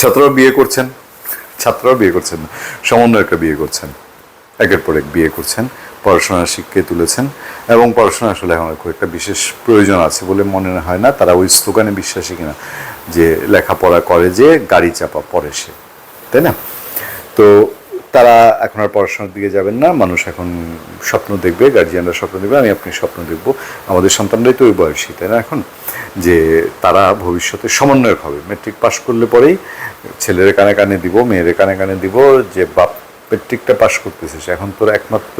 ছাত্ররা বিয়ে করছেন ছাত্ররা বিয়ে করছেন না, সমন্বয়করা বিয়ে করছেন, একের পর এক বিয়ে করছেন, পড়াশোনা শিখিয়ে তুলেছেন এবং পড়াশোনা আসলে এখন খুব একটা বিশেষ প্রয়োজন আছে বলে মনে হয় না, তারা ওই স্লোগানে বিশ্বাসী কিনা, যে লেখাপড়া করে যে গাড়ি চাপা পরে সে, তাই না? তো তারা এখন আর পড়াশোনার দিকে যাবেন না, মানুষ এখন স্বপ্ন দেখবে গার্জিয়ানরা স্বপ্ন দেখবে, আমি আপনি স্বপ্ন দেখব। আমাদের সন্তানরাই তো ওই বয়সী, তাই না এখন? যে তারা ভবিষ্যতে সমন্বয়ক হবে। মেট্রিক পাশ করলে পরেই ছেলের কানে কানে দিব, মেয়ের কানে কানে দিব, যে বাপ মেট্রিকটা পাশ করতেছে সে। এখন তোর একমাত্র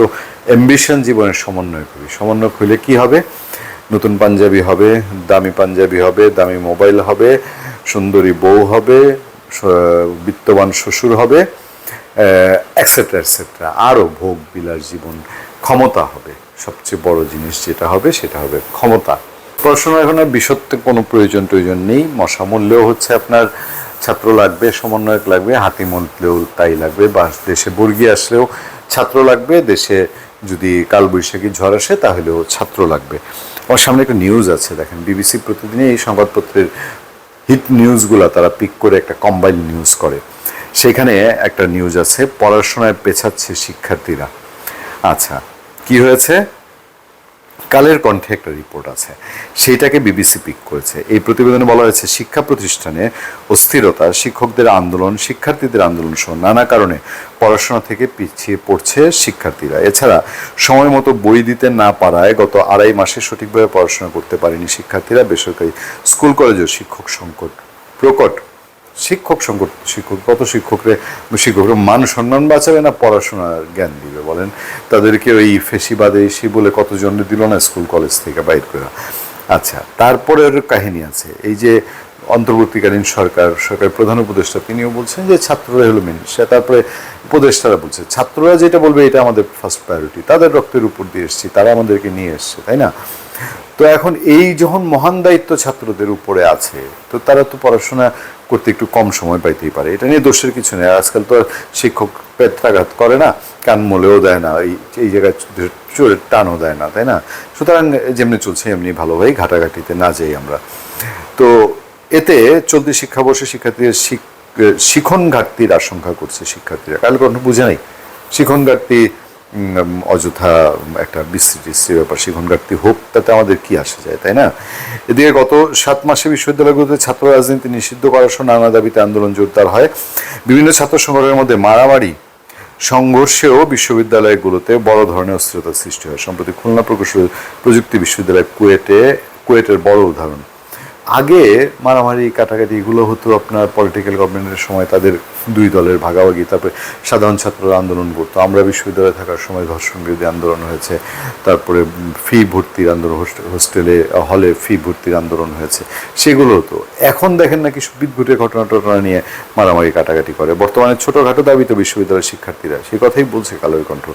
অ্যাম্বিশন জীবনের সমন্বয়ক হবি। সমন্বয়ক হইলে কি হবে? নতুন পাঞ্জাবি হবে, দামি পাঞ্জাবি হবে, দামি মোবাইল হবে, সুন্দরী বউ হবে বিত্তবান শ্বশুর হবে অ্যাকসেট্রা অ্যাকসেট্রা আরও ভোগ বিলাস জীবন ক্ষমতা হবে। সবচেয়ে বড় জিনিস যেটা হবে, সেটা হবে ক্ষমতা। পড়াশোনা এখন আর কোনো প্রয়োজন প্রয়োজন নেই। মশা মূল্যেও হচ্ছে আপনার ছাত্র লাগবে, সমন্বয়ক লাগবে, হাতি মূল্যেও তাই লাগবে, বা দেশে বর্গি আসলেও ছাত্র লাগবে, দেশে যদি কালবৈশাখী ঝড় আসে তাহলেও ছাত্র লাগবে। আমার সামনে একটা নিউজ আছে, দেখেন বিবিসি প্রতিদিনই এই সংবাদপত্রের হিট নিউজগুলো তারা পিক করে একটা কম্বাইন নিউজ করে। সেখানে একটা নিউজ আছে, পড়াশোনায় পেছাচ্ছে শিক্ষার্থীরা। আচ্ছা কি হয়েছে? কালের কণ্ঠে একটা রিপোর্ট আছে। সেইটাকে বিবিসি পিক করেছে। এই প্রতিবেদনে বলা হয়েছে, শিক্ষা প্রতিষ্ঠানে অস্থিরতা, শিক্ষকদের আন্দোলন, শিক্ষার্থীদের আন্দোলন সহ নানা কারণে পড়াশোনা থেকে পিছিয়ে পড়ছে শিক্ষার্থীরা। এছাড়া, সময় মতো বই দিতে না পারায় গত আড়াই মাসে সঠিকভাবে পড়াশোনা করতে পারেনি শিক্ষার্থীরা। বেসরকারি স্কুল, কলেজেও শিক্ষক সংকট প্রকট। শিক্ষক সংকট শিক্ষক, কত শিক্ষকরে শিক্ষকরা মান সম্মান বাঁচাবে না পড়াশোনার জ্ঞান দিবে বলেন? তাদেরকে ওই ফেসিবাদে এসি বলে কতজন দিল না স্কুল, কলেজ থেকে বাইর করে আচ্ছা তারপরের কাহিনী আছে। এই যে অন্তর্বর্তীকালীন সরকার সরকার প্রধান উপদেষ্টা, তিনিও বলছেন যে ছাত্ররা হলো মেন সে তারপরে উপদেষ্টারা বলছে, ছাত্ররা যেটা বলবে এটা আমাদের ফার্স্ট প্রায়োরিটি তাদের রক্তের উপর দিয়ে এসছি, তারা আমাদেরকে নিয়ে এসছে, তাই না? তো এখন এই যখন মহান দায়িত্ব ছাত্রদের উপরে আছে, তো তারা তো পড়াশোনা করতে একটু কম সময় পাইতেই পারে। এটা নিয়ে দোষের কিছু নেই। আজকাল তো আর শিক্ষক পেত্রাঘাত করে না, কান মলেও দেয় না, এই এই জায়গায় চোরের টানও দেয় না, তাই না? সুতরাং যেমনি চলছে, এমনি ভালোভাবেই ঘাটাঘাটিতে না যাই আমরা। তো এতে চলতি শিক্ষাবর্ষে শিক্ষার্থীদের শিক- শিখন ঘাটতির আশঙ্কা করছে শিক্ষার্থীরা। কাল কোনো বুঝে নাই? শিখন ঘাটতি অযথা একটা টিশ্রী ব্যাপার শিখন হোক, তাতে আমাদের কি আসে যায়, তাই না? এদিকে গত সাত মাসে বিশ্ববিদ্যালয়গুলোতে ছাত্র রাজনীতি নিষিদ্ধ করার সহ নানা দাবিতে আন্দোলন জোরদার হয়। বিভিন্ন ছাত্র সংগঠনের মধ্যে মারামারি সংঘর্ষেও বিশ্ববিদ্যালয়গুলোতে বড় ধরনের অস্থিরতার সৃষ্টি হয়। সম্প্রতি খুলনা প্রকৌশল প্রযুক্তি বিশ্ববিদ্যালয় কুয়েটে, কুয়েটের বড় উদাহরণ। আগে মারামারি, কাটাকাটি এগুলো হতো আপনার পলিটিক্যাল গভর্নমেন্টের সময় তাদের দুই দলের ভাগাভাগি, তারপরে সাধারণ ছাত্ররা আন্দোলন করতো। আমরা বিশ্ববিদ্যালয়ে থাকার সময় ধর্ষণ বিরোধী আন্দোলন হয়েছে, তারপরে ফি ভর্তির আন্দোলন হোস্টেলে হলে ফি ভর্তির আন্দোলন হয়েছে, সেগুলো হতো। এখন দেখেন নাকি বিদ্যুটে ঘটনা টটনা নিয়ে মারামারি, কাটাকাটি করে। বর্তমানে ছোটোখাটো দাবি তো বিশ্ববিদ্যালয়ের শিক্ষার্থীরা, সে কথাই বলছে কালোর কণ্ঠ।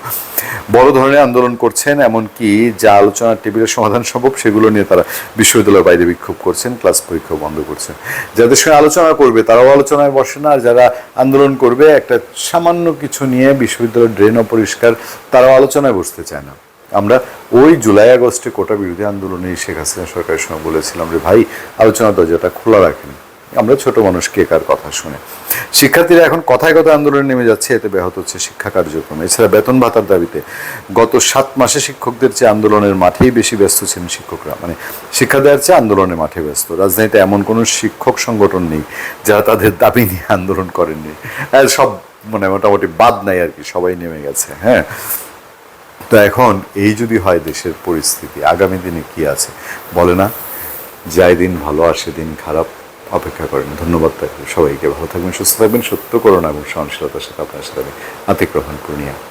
বড় ধরনের আন্দোলন করছেন, এমনকি যা আলোচনার টেবিলের সমাধান সম্ভব, সেগুলো নিয়ে তারা বিশ্ববিদ্যালয়ের বাইরে বিক্ষোভ করছেন। ক্লাস পরীক্ষা বন্ধ করছেন যাদের সঙ্গে আলোচনা করবে, তারাও আলোচনায় বসে না। আর যারা আন্দোলন করবে, একটা সামান্য কিছু নিয়ে বিশ্ববিদ্যালয়ের ড্রেন অপরিষ্কার, তারাও আলোচনায় বসতে চায় না। আমরা ওই জুলাই আগস্টে কোটা বিরোধী আন্দোলনে শেখ হাসিনা সরকারের সঙ্গে বলেছিলাম যে, ভাই, আলোচনা দরজাটা খোলা রাখেন। আমরা ছোট মানুষ কে কার কথা শুনে। শিক্ষার্থীরা এখন কথায় কথায় আন্দোলনে নেমে যাচ্ছে, এতে ব্যাহত হচ্ছে শিক্ষা কার্যক্রম। এছাড়া বেতন ভাতার দাবিতে গত সাত মাসে শিক্ষকদের চেয়ে আন্দোলনের মাঠেই বেশি ব্যস্ত ছিলেন শিক্ষকরা। মানে শিক্ষা দেওয়ার চেয়ে আন্দোলনের মাঠে ব্যস্ত। রাজধানীতে এমন কোনো শিক্ষক সংগঠন নেই যারা তাদের দাবি নিয়ে আন্দোলন করেননি। সব মানে মোটামুটি বাদ নাই আর কি, সবাই নেমে গেছে হ্যাঁ। তো এখন এই যদি হয় দেশের পরিস্থিতি, আগামী দিনে কি আছে? বলে না, যাই দিন ভালো আসে, দিন খারাপ অপেক্ষা করেন। ধন্যবাদ সবাইকে। ভালো থাকবেন, সুস্থ থাকবেন। সত্য করোনা এবং সহনশীলতার সাথে আপনার সাথে আমি আতিক পূর্ণিয়া।